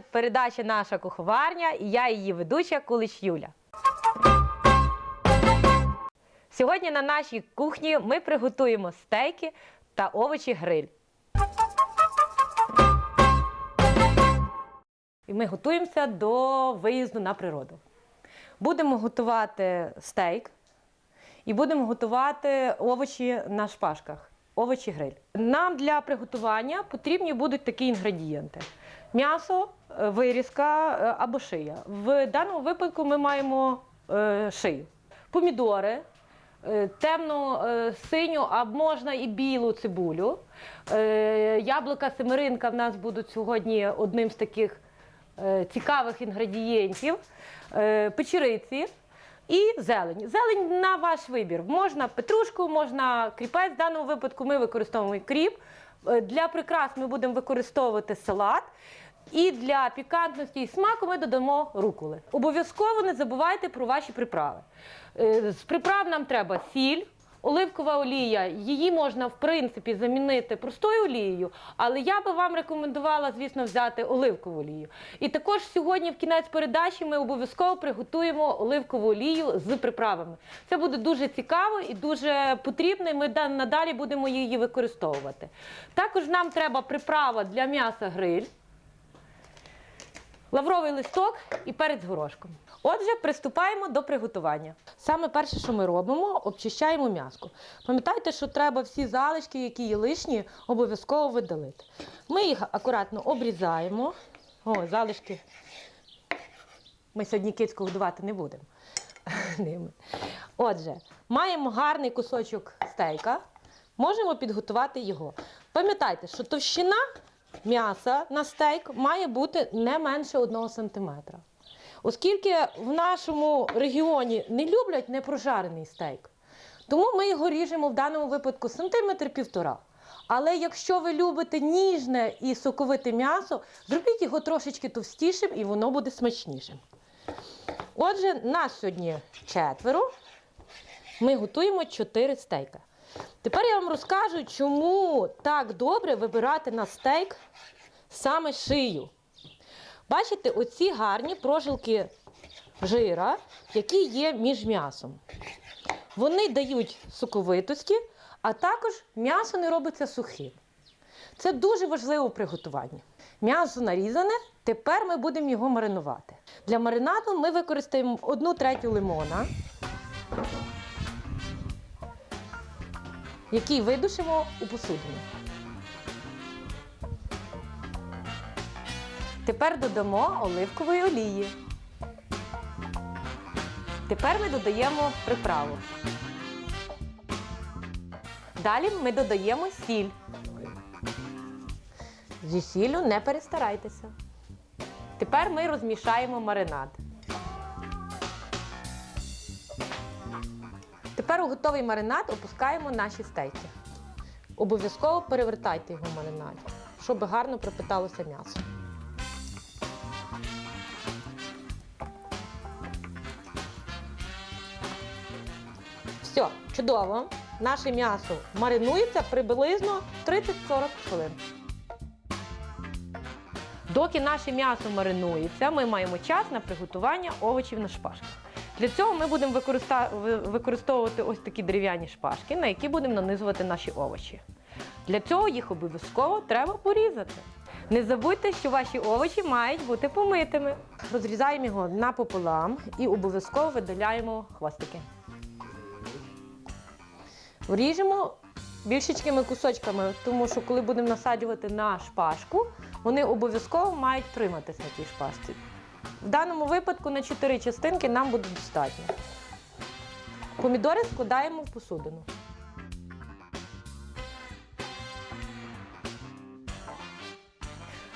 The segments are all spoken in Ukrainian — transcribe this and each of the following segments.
Передача наша куховарня і я її ведуча Кулич Юля. Сьогодні на нашій кухні ми приготуємо стейки та овочі гриль. І ми готуємося до виїзду на природу. Будемо готувати стейк і будемо готувати овочі на шпажках. Овочі гриль. Нам для приготування потрібні будуть такі інгредієнти: м'ясо, е, вирізка е, або шия. В даному випадку ми маємо е, шию, помідори, темну синю, а можна і білу цибулю. Яблука семеринка в нас будуть сьогодні одним з таких цікавих інгредієнтів, печериці і зелень. Зелень на ваш вибір. Можна петрушку, можна кріпець. В даному випадку ми використовуємо кріп. Для прикрас ми будемо використовувати салат. І для пікантності і смаку ми додамо руколи. Обов'язково не забувайте про ваші приправи. Е, З приправ нам треба сіль, оливкова олія. Її можна, в принципі, замінити простою олією, але я би вам рекомендувала, звісно, взяти оливкову олію. І також сьогодні, в кінець передачі, ми обов'язково приготуємо оливкову олію з приправами. Це буде дуже цікаво і дуже потрібно, і ми надалі будемо її використовувати. Також нам треба приправа для м'яса гриль лавровий листок і перець горошком. Отже, приступаємо до приготування. Саме перше, що ми робимо, обчищаємо м'яско. Пам'ятайте, що треба всі залишки, які є лишні, обов'язково видалити. Ми їх акуратно обрізаємо. О, залишки. Ми сьогодні кицьку годувати не будемо. Отже, маємо гарний кусочок стейка. Можемо підготувати його. Пам'ятайте, що товщина м'яса на стейк має бути не менше 1 см. Оскільки в нашому регіоні не люблять непрожарений стейк, тому ми його ріжемо в даному випадку сантиметр півтора. Але якщо ви любите ніжне і соковите м'ясо, зробіть його трошечки товстішим і воно буде смачнішим. Отже, нас сьогодні четверо. Ми готуємо 4 стейка. Тепер я вам розкажу, чому так добре вибирати на стейк саме шию. Бачите, оці гарні прожилки жира, які є між м'ясом. Вони дають соковитості, а також м'ясо не робиться сухим. Це дуже важливо в приготуванні. М'ясо нарізане, тепер ми будемо його маринувати. Для маринаду ми використаємо 1 третю лимона, який видушимо у посудину. Тепер додамо оливкової олії. Тепер ми додаємо приправу. Далі ми додаємо сіль. Зі сіллю не перестарайтеся. Тепер ми розмішаємо маринад. Тепер у готовий маринад опускаємо наші стейки. Обов'язково перевертайте його в маринаді, щоб гарно пропиталося м'ясо. Все, чудово. Наше м'ясо маринується приблизно 30-40 хвилин. Доки наше м'ясо маринується, ми маємо час на приготування овочів на шпажках. Для цього ми будемо використовувати ось такі дерев'яні шпажки, на які будемо нанизувати наші овочі. Для цього їх обов'язково треба порізати. Не забудьте, що ваші овочі мають бути помитими. Розрізаємо його напополам і обов'язково видаляємо хвостики. Вріжемо більшечкими кусочками, тому що коли будемо насаджувати на шпажку, вони обов'язково мають триматись на тій шпажці. В даному випадку на 4 частинки нам буде достатньо. Помідори складаємо в посудину.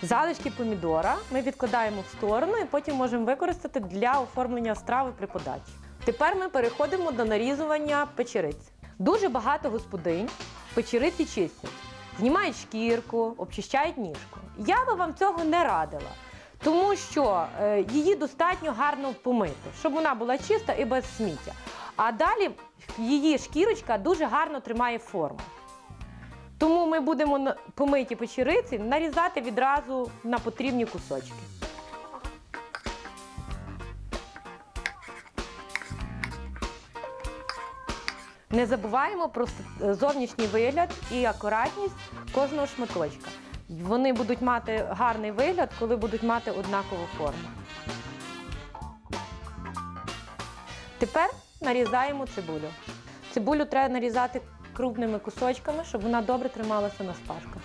Залишки помідора ми відкладаємо в сторону і потім можемо використати для оформлення страви при подачі. Тепер ми переходимо до нарізування печериць. Дуже багато господинь печериці чистять, знімають шкірку, обчищають ніжку. Я би вам цього не радила, тому що е, її достатньо гарно помити, щоб вона була чиста і без сміття. А далі її шкірочка дуже гарно тримає форму. Тому ми будемо помиті печериці нарізати відразу на потрібні кусочки. Не забуваємо про зовнішній вигляд і акуратність кожного шматочка. Вони будуть мати гарний вигляд, коли будуть мати однакову форму. Тепер нарізаємо цибулю. Цибулю треба нарізати крупними кусочками, щоб вона добре трималася на шпажках.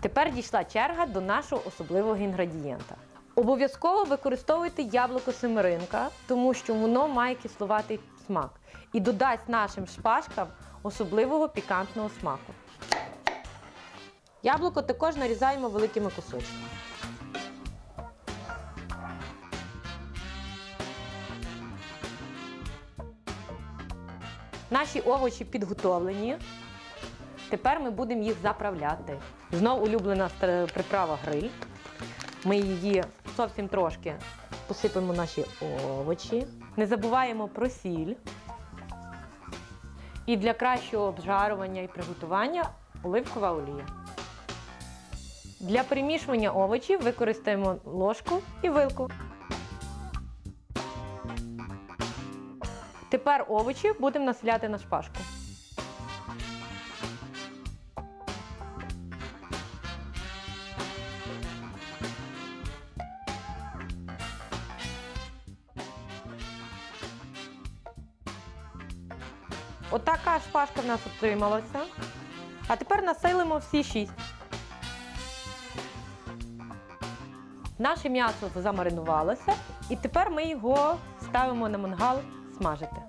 Тепер дійшла черга до нашого особливого інгредієнта. Обов'язково використовуйте яблуко семеринка, тому що воно має кисловатий смак і додасть нашим шпажкам особливого пікантного смаку. Яблуко також нарізаємо великими кусочками. Наші овочі підготовлені. Тепер ми будемо їх заправляти. Знов улюблена приправа гриль. Ми її зовсім трошки посипемо наші овочі. Не забуваємо про сіль. І для кращого обжарування і приготування оливкова олія. Для перемішування овочів використаємо ложку і вилку. Тепер овочі будемо населяти на шпажку. Нас отрималося. А тепер насилимо всі шість. Наше м'ясо замаринувалося, і тепер ми його ставимо на мангал смажити.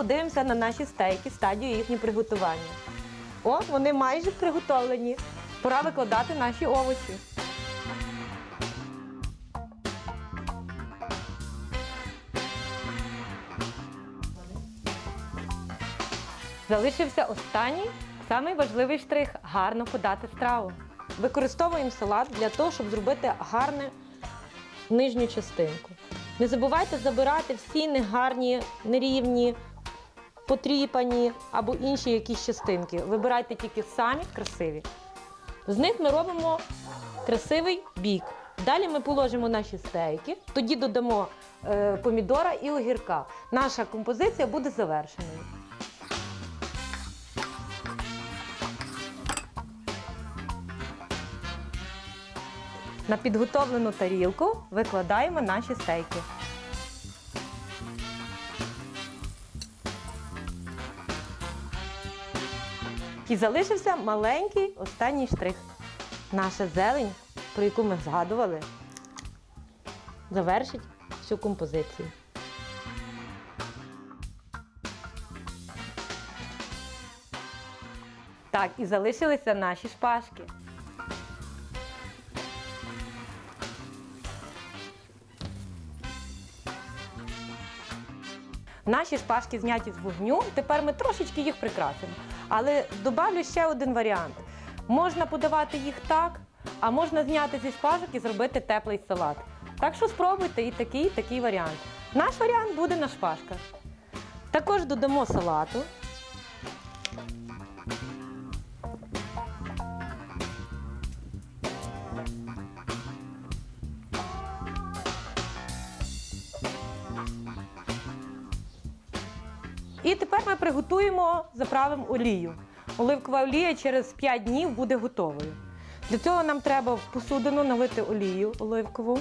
Подивимося на наші стейки, стадію їхнього приготування. О, вони майже приготовлені. Пора викладати наші овочі. Залишився останній, самий важливий штрих гарно подати страву. Використовуємо салат для того, щоб зробити гарне нижню частинку. Не забувайте забирати всі негарні, нерівні, потріпані або інші якісь частинки. Вибирайте тільки самі красиві. З них ми робимо красивий бік. Далі ми положимо наші стейки, тоді додамо е, помідора і огірка. Наша композиція буде завершеною. На підготовлену тарілку викладаємо наші стейки. І залишився маленький останній штрих. Наша зелень, про яку ми згадували, завершить всю композицію. Так, і залишилися наші шпажки. Наші шпажки зняті з вогню. Тепер ми трошечки їх прикрасимо. Але добавлю ще один варіант. Можна подавати їх так, а можна зняти зі шпажок і зробити теплий салат. Так що спробуйте і такий, і такий варіант. Наш варіант буде на шпажках. Також додамо салату. І тепер ми приготуємо, заправимо олію. Оливкова олія через 5 днів буде готовою. Для цього нам треба в посудину налити олію оливкову,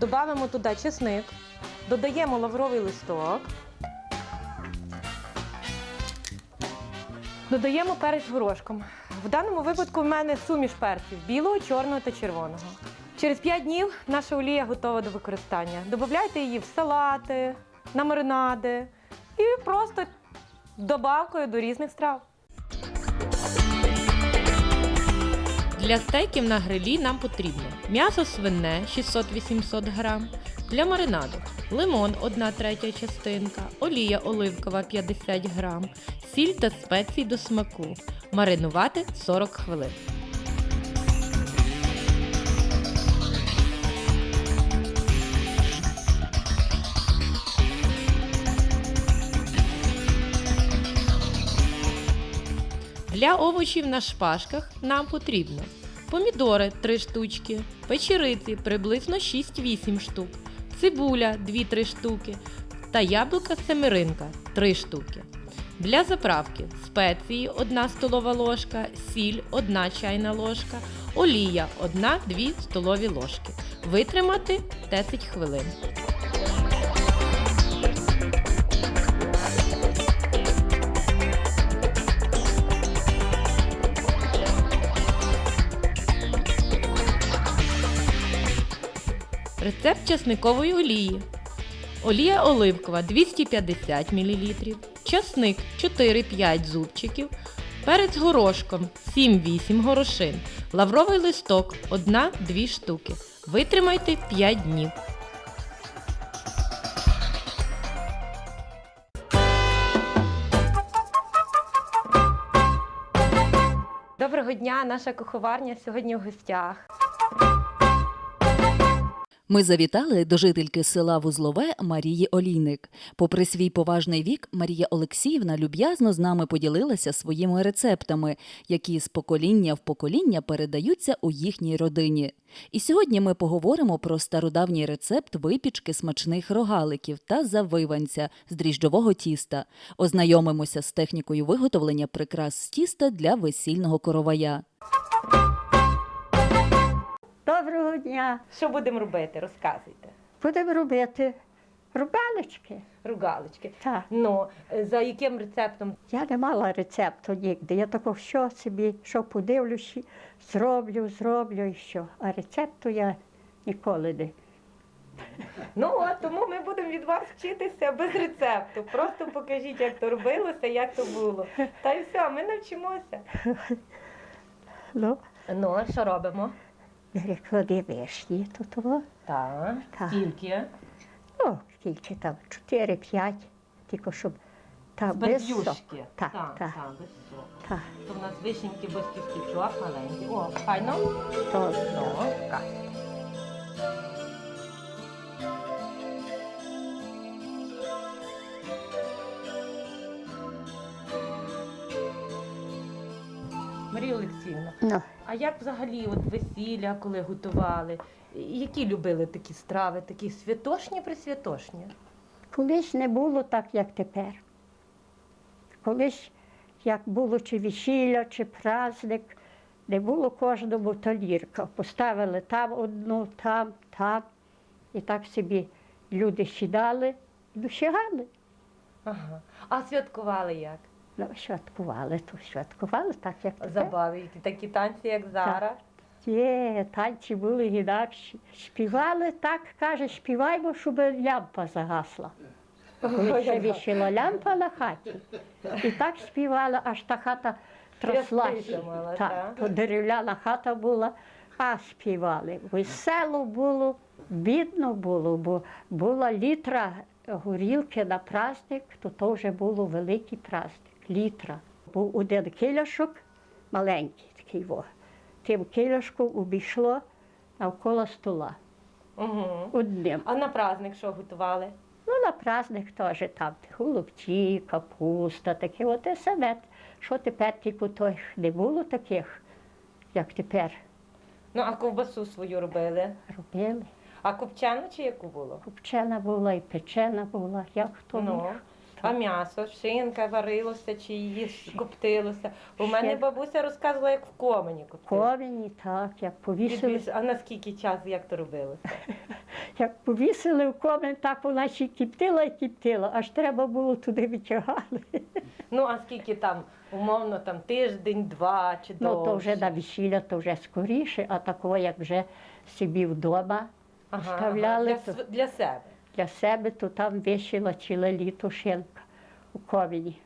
додамо туди чесник, додаємо лавровий листок, додаємо перець горошком. В даному випадку в мене суміш перців білого, чорного та червоного. Через 5 днів наша олія готова до використання. Додавайте її в салати, на маринади і просто добавкою до різних страв. Для стейків на грилі нам потрібно м'ясо свине 600-800 грам, для маринаду лимон 1 третя частинка, олія оливкова 50 грам, сіль та спеції до смаку. Маринувати 40 хвилин. Для овочів на шпажках нам потрібно помідори 3 штучки, печериці приблизно 6-8 штук, цибуля 2-3 штуки та яблука семеринка 3 штуки. Для заправки спеції 1 столова ложка, сіль 1 чайна ложка, олія 1-2 столові ложки. Витримати 10 хвилин. Рецепт часникової олії. Олія оливкова 250 мл, часник 4-5 зубчиків, перець горошком 7-8 горошин, лавровий листок 1-2 штуки. Витримайте 5 днів. Доброго дня, наша куховарня сьогодні в гостях. Ми завітали до жительки села Вузлове Марії Олійник. Попри свій поважний вік, Марія Олексіївна люб'язно з нами поділилася своїми рецептами, які з покоління в покоління передаються у їхній родині. І сьогодні ми поговоримо про стародавній рецепт випічки смачних рогаликів та завиванця з дріжджового тіста. Ознайомимося з технікою виготовлення прикрас з тіста для весільного коровая. Доброго дня. Що будемо робити? Розказуйте. Будемо робити рубалочки. Ругалочки. Так. Ну, е, за яким рецептом? Я не мала рецепту нігде. Я тако що собі, що подивлюся, зроблю, зроблю і що. А рецепту я ніколи не. Ну от тому ми будемо від вас вчитися без рецепту. Просто покажіть, як то робилося, як то було. Та й все, ми навчимося. Ну, Ну, що робимо? Переклади вишні тут. О. Так. Так. Скільки? Ну, скільки там, 4-5, тільки щоб та Без соку. Так, так, так, без соку. так. То в нас вишеньки без кісточок маленькі. О, файно? То, Ну, Марія Олексіївна, ну, а як взагалі от весілля, коли готували? Які любили такі страви, такі святошні присвятошні? Колись не було так, як тепер. Колись, як було чи весілля, чи праздник, не було кожному талірка. Поставили там одну, там, там. І так собі люди сідали і досягали. Ага. А святкували як? Ну, святкували, то святкували так, як тепер. Забави, такі танці, як зараз. Є, танці були інакші. Співали так, каже, співаймо, щоб лямпа загасла. Коли ще вішила лямпа на хаті. І так співала, аж та хата тряслася. Трястися мала, Так, так? то дерев'яна хата була, а співали. Весело було, бідно було, бо була літра горілки на праздник, то то вже було великий праздник. Літра. Був один киляшок, маленький такий во. Тим киляшком обійшло навколо стола. Угу. Одним. А на праздник що готували? Ну, на праздник теж там голубці, капуста, таке от і саме. Що тепер тільки той не було таких, як тепер Ну, а ковбасу свою робили. робили. А копчену чи яку було? Копчена була і печена була, як хто Ну, міг. А м'ясо, шинка варилося чи її коптилося. У мене бабуся розказувала, як в комені коптили. Ковені, так, як повісили, А на скільки часу як то робилося? як повісили в комен, так вона ще кіптила і кіптила, аж треба було туди витягали. Ну, а скільки там, умовно, там тиждень, два чи Ну, то вже на весілля, то вже скоріше, а такого, як вже собі вдома Ага, вставляли, ага, для, то- для себе. Для себе, то там вишила ціле літо шинка у ковені.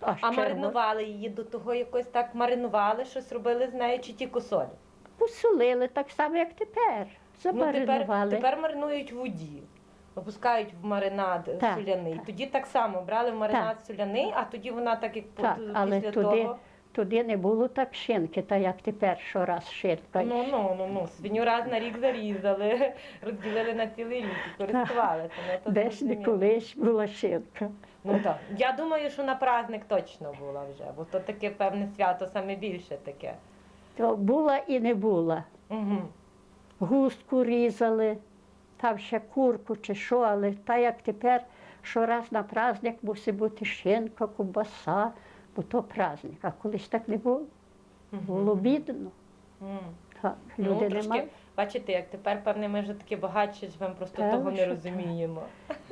А черво- маринували її до того якось так маринували, щось робили з нею чи тільки солі? посолили так само, як тепер. Ну, тепер, Замаринували. тепер маринують в воді. Опускають в маринад Так, соляний. так. Тоді так само брали в маринад соляний, а тоді вона так як по- Так, але після туди, того. Туди не було так шинки, та як тепер щораз шинка. Ну, ну, ну, ну, свиню раз на рік зарізали, розділили на цілий рік і користувалися. Ну, Десь не колись була шинка. Ну так. Я думаю, що на праздник точно була вже, бо то таке певне свято, саме більше таке. То була і не була. Угу. Густку різали, там ще курку чи що, але та як тепер щораз на праздник мусить бути шинка, кубаса, бо то праздник. А колись так не було. Було бідно. Так, Ну, люди не трошки, бачите, як тепер, певне, ми вже такі багатші живемо, просто Та того не розуміємо.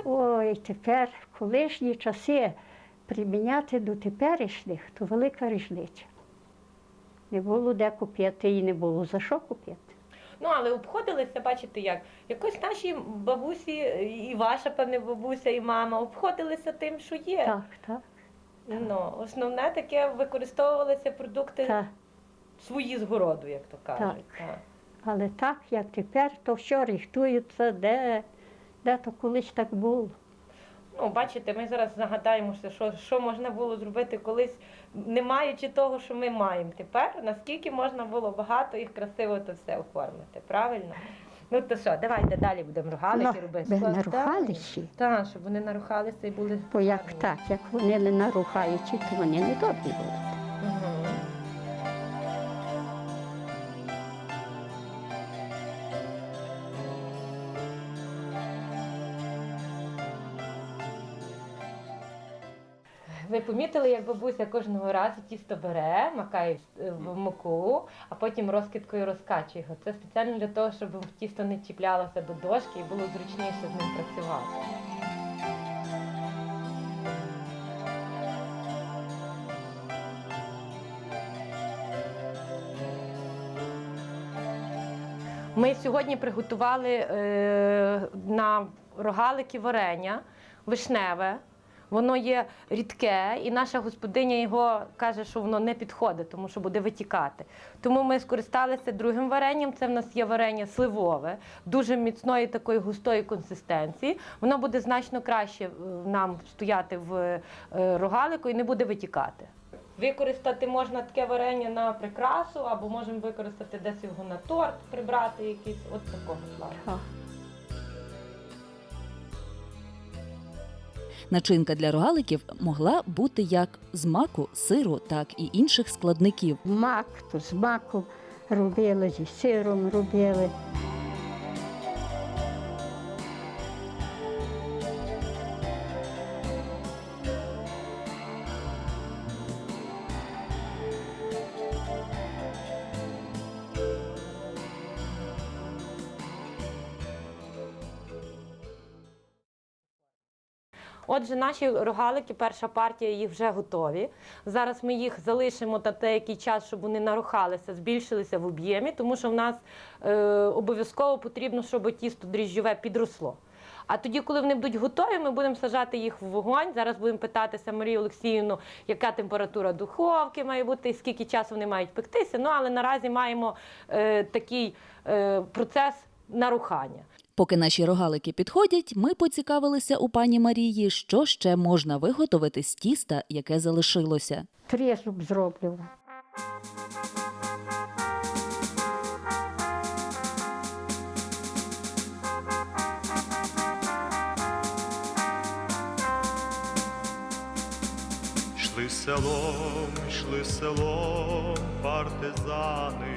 Ой, тепер колишні часи приміняти до теперішніх, то велика різниця. Не було де купити і не було за що купити. Ну, але обходилися, бачите, як якось наші бабусі, і ваша певне бабуся, і мама обходилися тим, що є. Так, так, Ну, основне таке використовувалися продукти так. свої з городу, як то кажуть. Так. Але так, як тепер, то що рихтується, де, де то колись так було. Ну, бачите, ми зараз нагадаємося, що, що можна було зробити колись, не маючи того, що ми маємо тепер, наскільки можна було багато і красиво то все оформити, правильно? Ну то що, давайте далі будемо рогалики робити. ви Складати. нарухалися, Так, щоб вони нарухалися і були. бо як гарні. так, як вони не нарухаючи, то вони не добрі будуть. Ви помітили, як бабуся кожного разу тісто бере, макає в- муку, а потім розкидкою розкачує його. Це спеціально для того, щоб тісто не чіплялося до дошки і було зручніше з ним працювати. Ми сьогодні приготували е, на рогалики варення вишневе. Воно є рідке, і наша господиня його каже, що воно не підходить, тому що буде витікати. Тому ми скористалися другим варенням. Це в нас є варення сливове, дуже міцної такої густої консистенції. Воно буде значно краще е, нам стояти в е, рогалику і не буде витікати. Використати можна таке варення на прикрасу, або можемо використати десь його на торт, прибрати якийсь от такого плану. Начинка для рогаликів могла бути як з маку, сиру, так і інших складників. Мак, то з маком робили, зі сиром робили. Отже, наші рогалики, перша партія їх вже готові. Зараз ми їх залишимо на деякий час, щоб вони нарухалися, збільшилися в об'ємі, тому що в нас е, обов'язково потрібно, щоб тісто дріжджове підросло. А тоді, коли вони будуть готові, ми будемо сажати їх в вогонь. Зараз будемо питатися Марію Олексіївну, яка температура духовки має бути, і скільки часу вони мають пектися. Ну але наразі маємо е, такий е, процес нарухання. Поки наші рогалики підходять, ми поцікавилися у пані Марії, що ще можна виготовити з тіста, яке залишилося. Тризуб зроблю. Йшли селом, йшли селом партизани,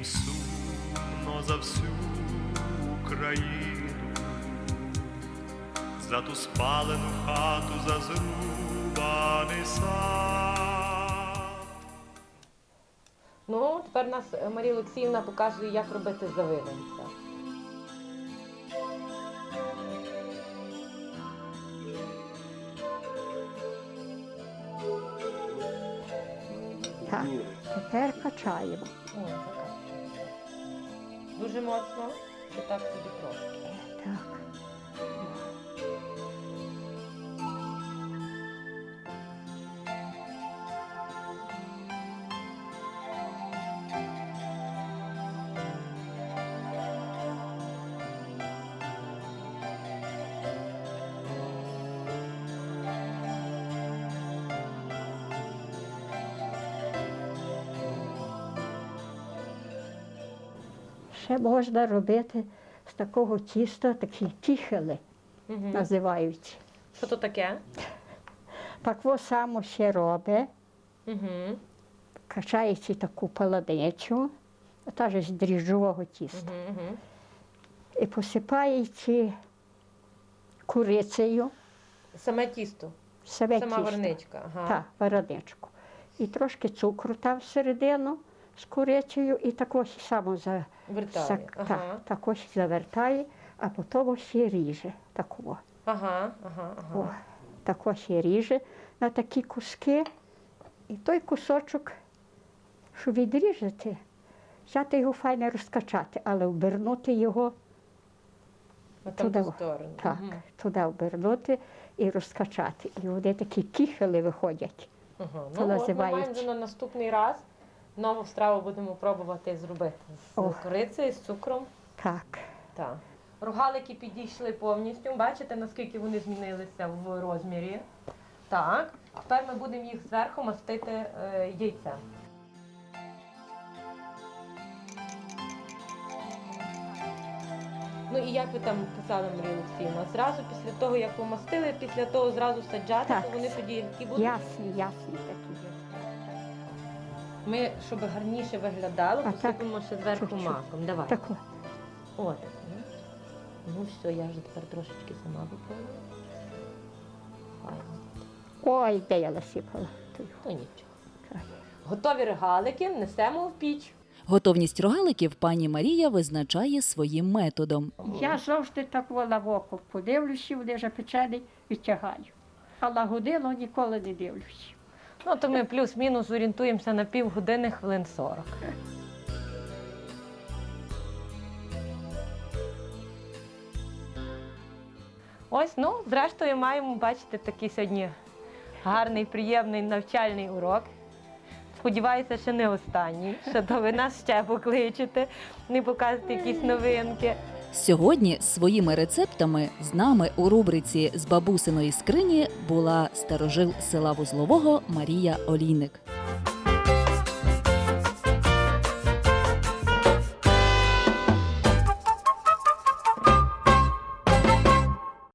Їм сумно за всю Україну, за ту спалену хату, за зрубаний сад. Ну, тепер нас е, Марія Олексіївна показує, як робити завиванця. Так, тепер качаємо. Дуже моцно, чи так собі трошки. Так. Ще можна робити з такого тіста такі кіхели Угу. називають. Що то таке? Пакво само ще робить, Угу. качаючи таку паладичу, теж з дріжджового тіста, Угу. І посипаючи курицею, Саме тісто, себе сама тісто. варничка. Ага. Так, вареничку. І трошки цукру там всередину з курицею, і також само за, Вертає. за- Ага. так, також завертає, а потім ще ріже такого. Ага, ага, О, також ще ріже на такі куски. І той кусочок, що відріжете, взяти його файно розкачати, але обернути його На туди. сторону. так, Мгм. туди обернути і розкачати. І вони такі кіхели виходять. Ага. Це Ну, от ми називають- маємо вже на наступний раз. Нову страву будемо пробувати зробити з корицею, з цукром. Так. Так. Рогалики підійшли повністю. Бачите, наскільки вони змінилися в розмірі. Так. Тепер ми будемо їх зверху мастити е, яйцем. Ну і як ви там казали, Марія Олексіївна, зразу після того, як помастили, після того зразу саджати, Так. то вони тоді які будуть? Ясні, ясні такі. Ми, щоб гарніше виглядало, А так, посипемо ще зверху чуть-чуть. маком. Давай. Так. ну. Ну все, я вже тепер трошечки сама виповню. Файно. Ой, де я насипала. То нічого. Так. Готові регалики несемо в піч. Готовність рогаликів пані Марія визначає своїм методом. Я завжди так вола в око подивлюся, вони вже печені, відтягаю. А на годину ніколи не дивлюся. Ну, то ми плюс-мінус орієнтуємося на півгодини, хвилин 40. Ось, ну, зрештою, маємо бачити такий сьогодні гарний, приємний навчальний урок. Сподіваюся, що не останній, що то ви нас ще покличете, не покажете якісь новинки. Сьогодні своїми рецептами з нами у рубриці з бабусиної скрині була старожил села Вузлового Марія Олійник.